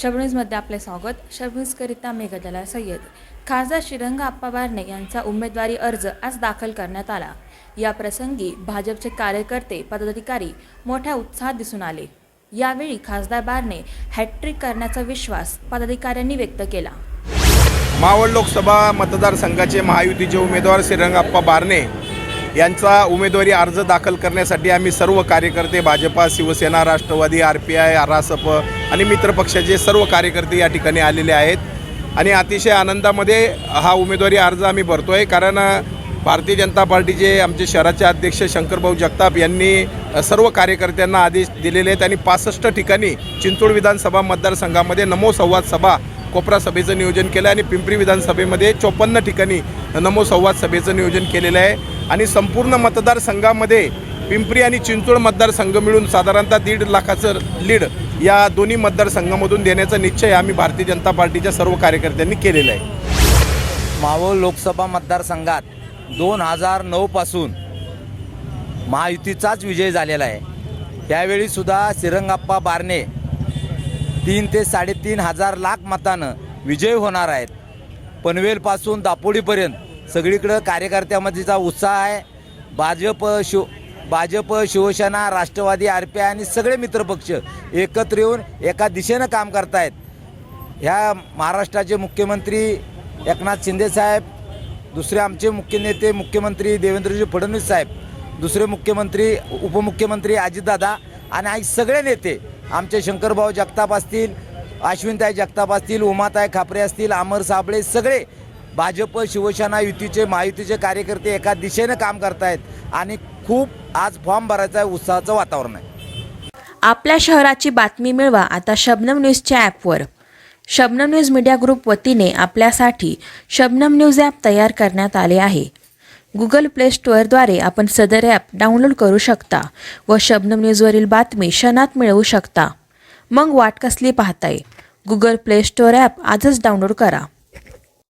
शबनीजमध्ये आपले स्वागत. शबनीजकरिता मेघदला सय्यद. खासदार श्रीरंग आप्पा बारणे यांचा उमेदवारी अर्ज आज दाखल करण्यात आला. या प्रसंगी भाजपचे कार्यकर्ते पदाधिकारी मोठ्या उत्साहात दिसून आले. यावेळी खासदार बारणे हॅट्रिक करण्याचा विश्वास पदाधिकाऱ्यांनी व्यक्त केला. मावळ लोकसभा मतदारसंघाचे महायुतीचे उमेदवार श्रीरंग आप्पा बारणे यांचा उमेदवारी अर्ज दाखल करण्यासाठी आम्ही सर्व कार्यकर्ते Bhajapa Shivsena Rashtravadi R P I Rasap आणि मित्रपक्षाचे सर्व कार्यकर्ते या ठिकाणी आलेले आहेत. आणि अतिशय आनंदामध्ये हा उमेदवारी अर्ज आम्ही भरतो आहे कारण भारतीय जनता पार्टीचे आमचे शहराचे अध्यक्ष शंकरभाऊ जगताप यांनी सर्व कार्यकर्त्यांना आदेश दिलेले आहेत. आणि पासष्ट ठिकाणी चिंचोड विधानसभा मतदारसंघामध्ये नमो संवाद सभा कोपरा सभेचं नियोजन केलं आहे. आणि पिंपरी विधानसभेमध्ये चोपन्न ठिकाणी नमो संवाद सभेचं नियोजन केलेलं आहे. आणि संपूर्ण मतदारसंघामध्ये पिंपरी आणि चिंचोड मतदारसंघ मिळून साधारणतः दीड लाखाचं लीड या दोन्ही मतदारसंघामधून देण्याचा निश्चय आम्ही भारतीय जनता पार्टीच्या सर्व कार्यकर्त्यांनी केलेला आहे. मावळ लोकसभा मतदारसंघात दोन हजार नऊपासून महायुतीचाच विजय झालेला आहे. यावेळी सुद्धा श्रीरंगाप्पा बारणे तीन ते साडेतीन हजार लाख मतानं विजय होणार आहेत. पनवेलपासून दापोडीपर्यंत सगळीकडं कार्यकर्त्यामध्येचा उत्साह आहे. Bhajap Shiv Bhajap Shivsena Rashtravadi R P I आणि सगळे मित्रपक्ष एकत्र येऊन एका दिशेनं काम करतायत. ह्या महाराष्ट्राचे मुख्यमंत्री एकनाथ शिंदे साहेब दुसरे आमचे मुख्य नेते मुख्यमंत्री देवेंद्रजी फडणवीस साहेब दुसरे मुख्यमंत्री उपमुख्यमंत्री अजितदादा आणि आई सगळे नेते आमचे शंकरभाऊ जगताप असतील अश्विनताई जगताप असतील उमाताई खापरे असतील अमर साबळे सगळे भाजप शिवसेना युतीचे महायुतीचे कार्यकर्ते एका दिशेनं काम करतायत आणि खूप आज फॉर्म भरायचा आहे उत्साहाचं वातावरण आहे. आपल्या शहराची बातमी मिळवा आता शबनम न्यूजच्या ॲपवर. शबनम न्यूज मीडिया ग्रुप वतीने आपल्यासाठी शबनम न्यूज ॲप तयार करण्यात आले आहे. गुगल प्ले स्टोअरद्वारे आपण सदर ॲप डाउनलोड करू शकता व शबनम न्यूजवरील बातमी क्षणात मिळवू शकता. मग वाट कसली पाहताय? गुगल प्ले स्टोअर ॲप आजच डाउनलोड करा.